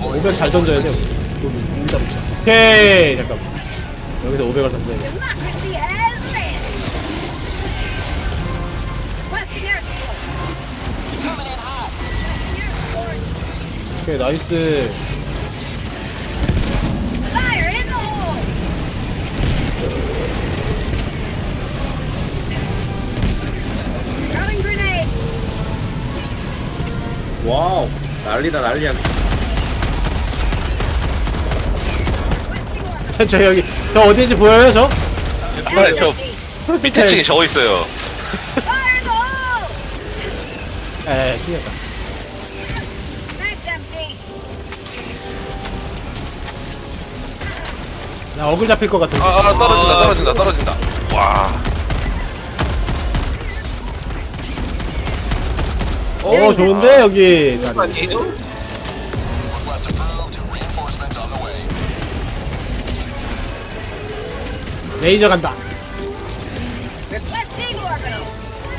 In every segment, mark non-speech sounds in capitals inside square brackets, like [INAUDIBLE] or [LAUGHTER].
500 잘 던져야 돼. 오케이 잠깐만. 여기서 500을 던져야 돼. Democracy has landed. Requesting air support. Coming in hot. Air support. 오케이 나이스. 와우 난리다 난리야 저, 저 여기 저 어디인지 보여요 저? 아, 저 밑에 층에 저거 있어요. The hole. 에 empty. 나 어글 잡힐 것 같은데. 아, 아 떨어진다, 떨어진다, 떨어진다. 와, 어 좋은데 여기 자리. 아니에요? 레이저 간다.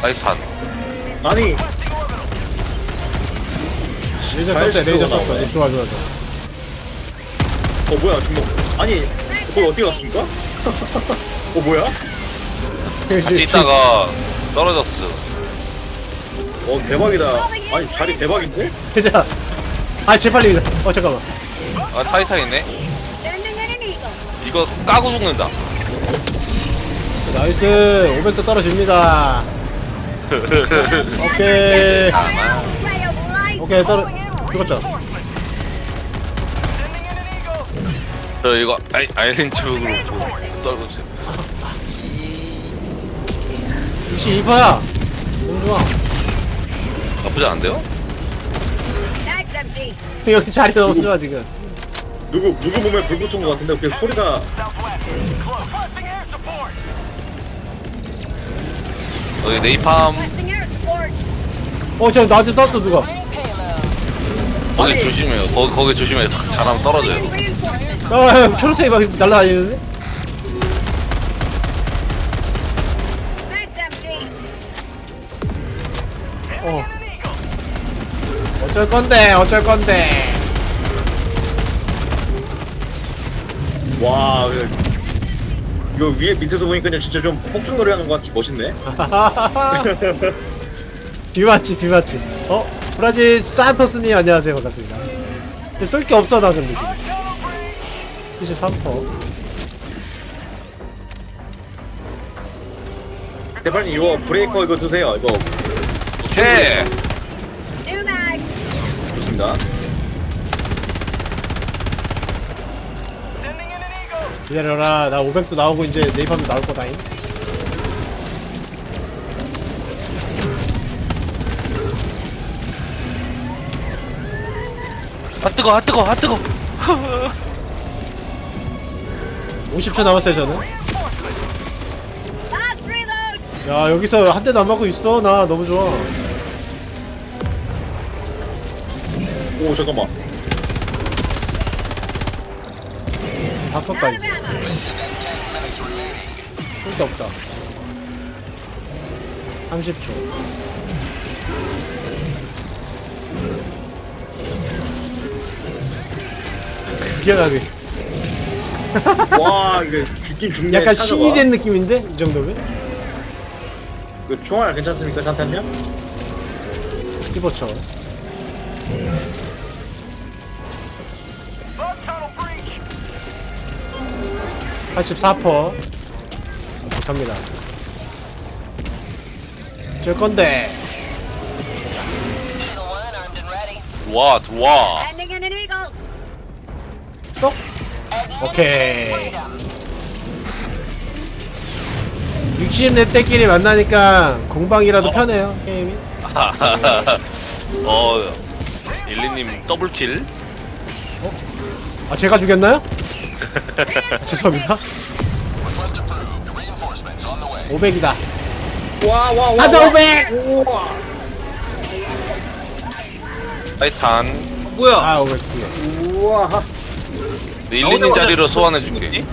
타이탄. 아니 레이저 잘 썼대 레이저 썼어. 나오네. 네, 좋아 좋아 좋아. 어 뭐야 중국 아니 그걸 어떻게 갔습니까? [LAUGHS] 어 뭐야? 같이 있다가 떨어졌어. 어 대박이다 아니 자리 대박인데? 자, 아 재빨리. 어 잠깐만. 아, 타이탄 있네. 이거 까고 죽는다. 나이스 500도 떨어집니다. [LAUGHS] 오케이. light. 오케이 떨어 죽었잖아. 저 이거 아이, 아일린 쪽으로 떨고 있어요. 62파야. 너무 좋아. 나쁘지 않은데요? That's [LAUGHS] empty. 여기 자리 너무 좋아 지금. 누구 누구 몸에 불 붙은 것 같은데 그 소리가 여기 네이팜 Requesting air support. 어저 나한테 떴어 누가? 거기. 조심해요. 거기 거기 조심해. 잘하면 떨어져요. Reinforcements. 아 초록색이 막 날라다니는데? 어쩔 건데 어쩔 건데. 와 이거- 이거 위에 밑에서 보니까 진짜 좀 폭죽놀이 하는 것 같이 멋있네 [LAUGHS] 비 맞지 비 맞지. 어 브라질 산토스님 안녕하세요 반갑습니다. 근데 쏠 게 없어 나 근데 지금. 23퍼. 대표님 이거 브레이커 이거 드세요 이거 오케이. 좋습니다 기다려라 나 500도 나오고 이제 네이팜도 나올 거다잉. 아 뜨거, 아 뜨거, 아 뜨거. [LAUGHS] 50초 남았어요 저는. Reload. 야 여기서 한 대도 안 맞고 있어 나 너무 좋아. 오 잠깐만 다 썼다 이제. 쓸데 없다. 30초. 기억하게. 와 이거 죽긴 죽네 약간 찾아봐. 신이 된 느낌인데 이 정도면? 그 총알 괜찮습니까 산탄요? 15초. (84퍼) 못합니다. 줄 건데. an eagle. 쏙? 오케이. 60렙 때끼리 만나니까 공방이라도 편해요 게임이. [LAUGHS] 어, 일리님 더블킬. 아 제가 죽였나요? 아, [LAUGHS] 죄송합니다 500이다 와 와 와 가자 500! 타이탄. 뭐야? 아 500 우와 네, 일리님 자리로 소환해줄게.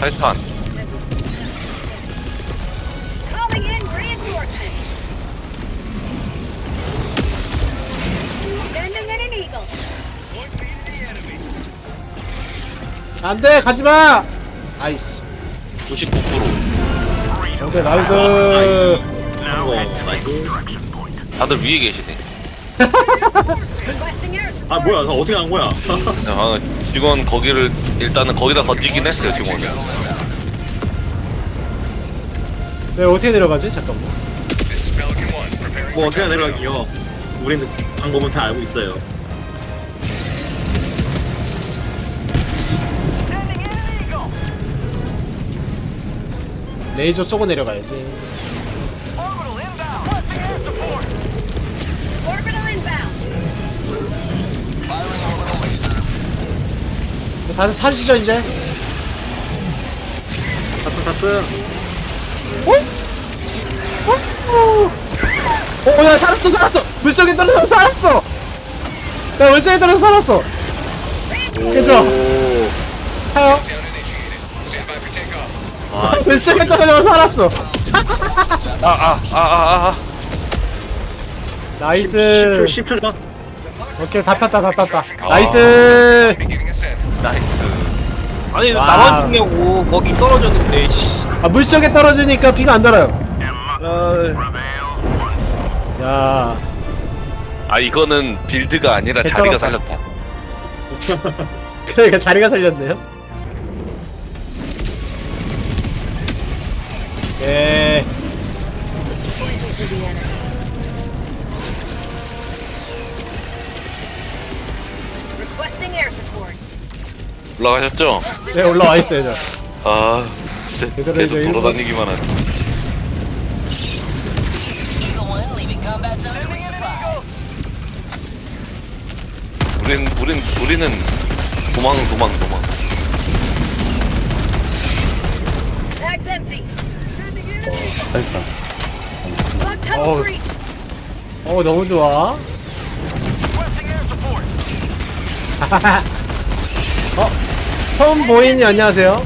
타이탄. 안돼 가지마! 아이씨. 99% 오케이 나이스 어 나이스. 다들 위에 계시네. [LAUGHS] 아 뭐야 나 어떻게 간 거야? [LAUGHS] 아, 직원 거기를 일단은 거기다 던지긴 했어요 직원이. 네 어떻게 내려가지? 잠깐만. 뭐 어떻게 내려가기요? 우리는 방법은 다 알고 있어요 레이저 쏘고 내려가야지. 다들 타시죠 이제 탑승 탑승 어, 야, 살았어, 살았어! 물속에 떨어져 살았어! 나 물속에 떨어져 살았어! 괜찮아. 타요. 아 물속에 떨어져 살았어! 아아아아 아, 아, 아. 나이스! 10초 10초 전 오케이, 다 탔다, 다 탔다. 아. 나이스! 나이스 아니. 나만 죽냐고 거기 떨어졌는데 씨. 아, 물속에 떨어지니까 피가 안 달아요. 아, 야, 아 이거는 빌드가 아니라 개쩔었다. 자리가 살렸다 [LAUGHS] 그러니까 자리가 살렸네요. 예. 올라가셨죠? 네, 올라와 있어요, 저. 아 진짜 얘들아, 계속 이제 돌아다니기만 하네 우린 우린 우리는 도망 도망 도망 Bag's empty. Tunnel Oh. breach. 어, 너무 좋아. [LAUGHS] 어, 처음 보이니 안녕하세요.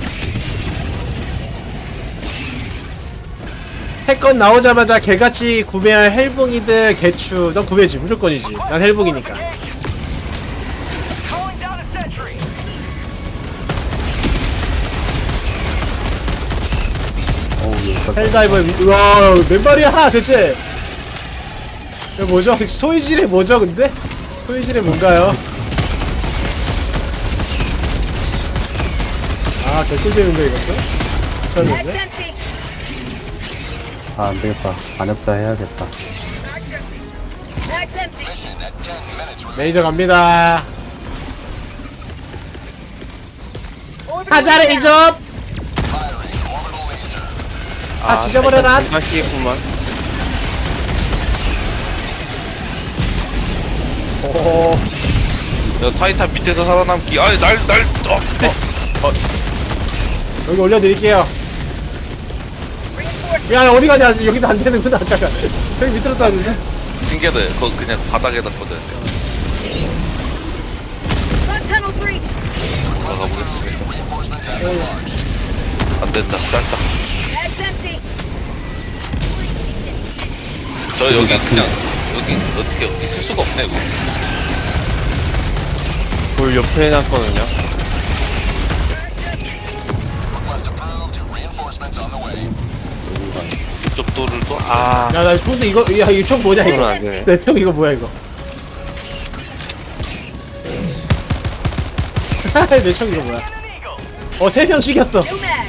해건 나오자마자 개같이 구매할 헬붕이들 개추. 넌 구매지 무조건이지. 난 헬붕이니까. 헬다이버 우와 몇 마리야 대체? 이거 뭐죠? [LAUGHS] 소이질이 뭐죠 근데? 소이질이 뭔가요? 아 개꿀잼인데 이것도? 미쳤는데? 아 안 되겠다 안협자 해야겠다 Bag's empty. 레이저 갑니다 하자. 레이저! 아 지져버려라. 맛이겠구만. 오 야 타이탄 밑에서 살아남기. 아니 날날 어, 어, 여기 올려드릴게요. 야 어디 가냐? 여기도 안 되는구나 잠깐. 여기 밑으로 따는데 신기하다 그거 그냥 바닥에다 꽂아야 돼. 나가보겠습니다. 안 된다. 짧다 저 여기 그냥 여기 어떻게 있을 수가 없네 이거. 돌 옆에 해놨거든요. 이쪽 돌을 또아. 야나 근데 이거 야 이거 총 뭐냐 이거. 안 되네. 내총 이거 뭐야 이거? [LAUGHS] 내총 이거 뭐야? 어세 명 죽였어. New mag.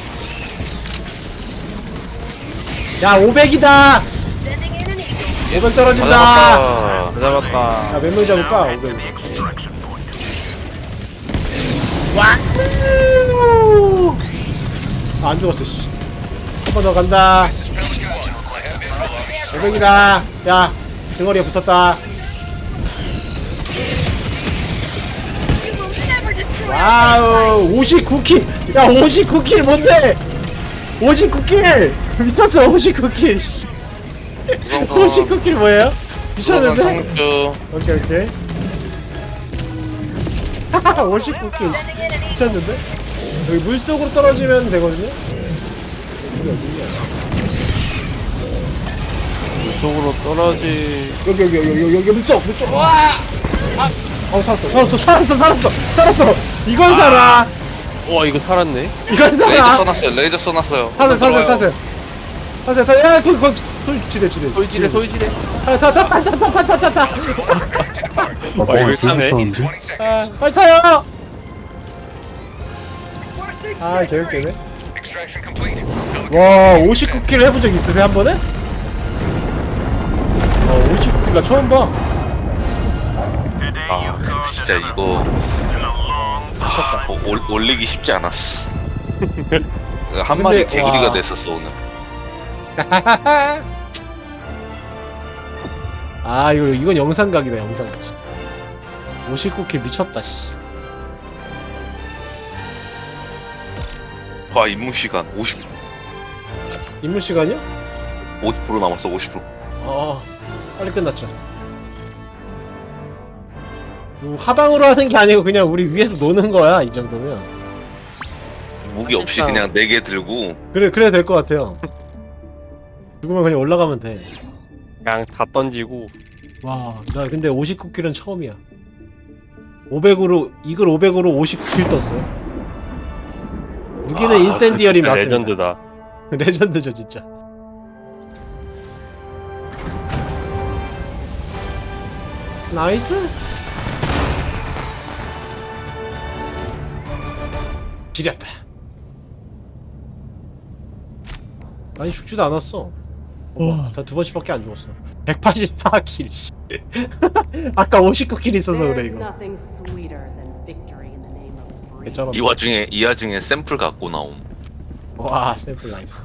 야 500이다! Sending in 500 떨어진다. 다. 다 잡았다. 야 몇명 잡을까? 500 와! 아, 안 죽었어 씨. 한 번 더 간다. 500이다. 야 등어리에 붙었다. 와우 59킬. 야 59킬 뭔데? 59킬. 미쳤어 59킬. 씨. 59킬 뭐예요? 미쳤는데? 청주 오케이 오케이 59킬 an eagle. 미쳤는데? 여기 물속으로 떨어지면 되거든요? 쪽으로 떨어지 여기 여기 여기 여기 여기 물속 물속 와! 아! 어 살았어 살았어 살았어 살았어 살았어 이걸 살아 와 이거 살았네. 이건 레이저 살아 써놨어요. 레이저 써놨어요. 타세요 타세요 타세요 타세요 타세요 야 거기 거기 소리 지내 지내 소이지네 소이지네. 타타타타타타타타 어, 와, 이거 타네. 아, 빨리 타요 아 개웃기네 와 59킬 해본 적 있으세요 한 번에? 어 59킬 나 처음 봐 아 진짜 이거 미쳤다 어, 올, 올리기 쉽지 않았어. [LAUGHS] 한 마리 개구리가 와. 됐었어 오늘. [LAUGHS] 아 이거 이건 영상각이다 영상각 59킬 미쳤다 씨. 와 임무 시간 50 임무 시간이요? 50% 남았어 50%. 어 빨리 끝났죠. 뭐 하방으로 하는 게 아니고 그냥 우리 위에서 노는 거야 이 정도면. 무기 없이 그냥 4개 들고. 그래 그래야 될 것 같아요. 죽으면 그냥 올라가면 돼와 그냥 다 던지고. 나 근데 59킬은 처음이야. 500으로 이걸 500으로 59킬 떴어요. 무기는 아, 인센디얼이 진짜 맞습니다. 레전드다. [LAUGHS] 레전드죠 진짜. 나이스! 지렸다. 아니 죽지도 않았어 다두 번씩밖에 안 죽었어 184킬 씨 아까 59킬 있어서 그래 이거. 괜찮아 이 와중에 이 와중에 샘플 갖고 나옴. 와 샘플 나이스